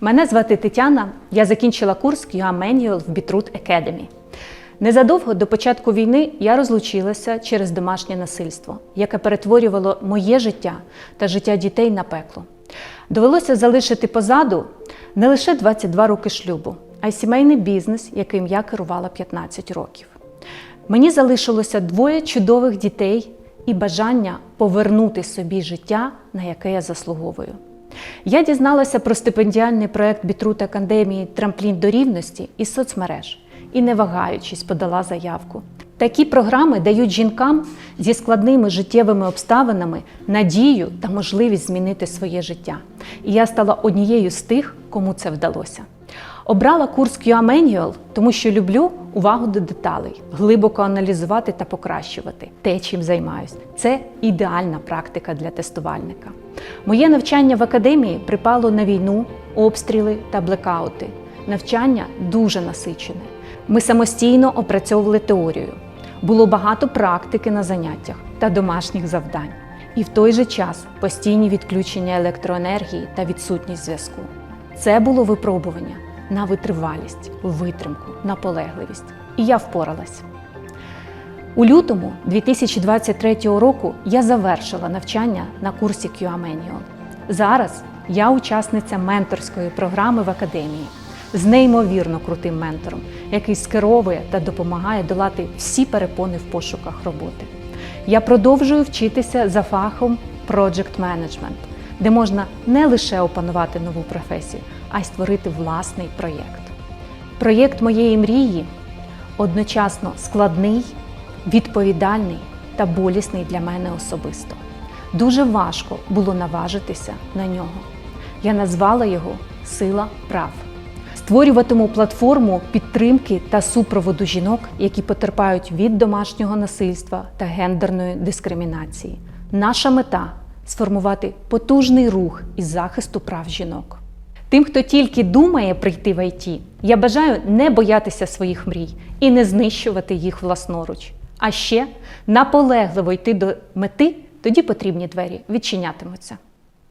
Мене звати Тетяна. Я закінчила курс QA Manual в Бітрут Academy. Незадовго до початку війни я розлучилася через домашнє насильство, яке перетворювало моє життя та життя дітей на пекло. Довелося залишити позаду не лише 22 роки шлюбу, а й сімейний бізнес, яким я керувала 15 років. Мені залишилося двоє чудових дітей і бажання повернути собі життя, на яке я заслуговую. Я дізналася про стипендіальний проект Бітрут Академії Трамплін до рівності із соцмереж і, не вагаючись, подала заявку. Такі програми дають жінкам зі складними життєвими обставинами надію та можливість змінити своє життя. І я стала однією з тих, кому це вдалося. Обрала курс QA Manual, тому що люблю увагу до деталей, глибоко аналізувати та покращувати те, чим займаюсь. Це ідеальна практика для тестувальника. Моє навчання в академії припало на війну, обстріли та блекаути. Навчання дуже насичене. Ми самостійно опрацьовували теорію. Було багато практики на заняттях та домашніх завдань. І в той же час постійні відключення електроенергії та відсутність зв'язку. Це було випробування на витривалість, витримку, наполегливість. І я впоралась. У лютому 2023 року я завершила навчання на курсі QA Manual. Зараз я учасниця менторської програми в академії з неймовірно крутим ментором, який скеровує та допомагає долати всі перепони в пошуках роботи. Я продовжую вчитися за фахом Project Management, де можна не лише опанувати нову професію, а й створити власний проєкт. Проєкт моєї мрії одночасно складний, відповідальний та болісний для мене особисто. Дуже важко було наважитися на нього. Я назвала його Сила прав. Створюватиму платформу підтримки та супроводу жінок, які потерпають від домашнього насильства та гендерної дискримінації. Наша мета сформувати потужний рух із захисту прав жінок. Тим, хто тільки думає прийти в ІТ, я бажаю не боятися своїх мрій і не знищувати їх власноруч. А ще наполегливо йти до мети, тоді потрібні двері відчинятимуться.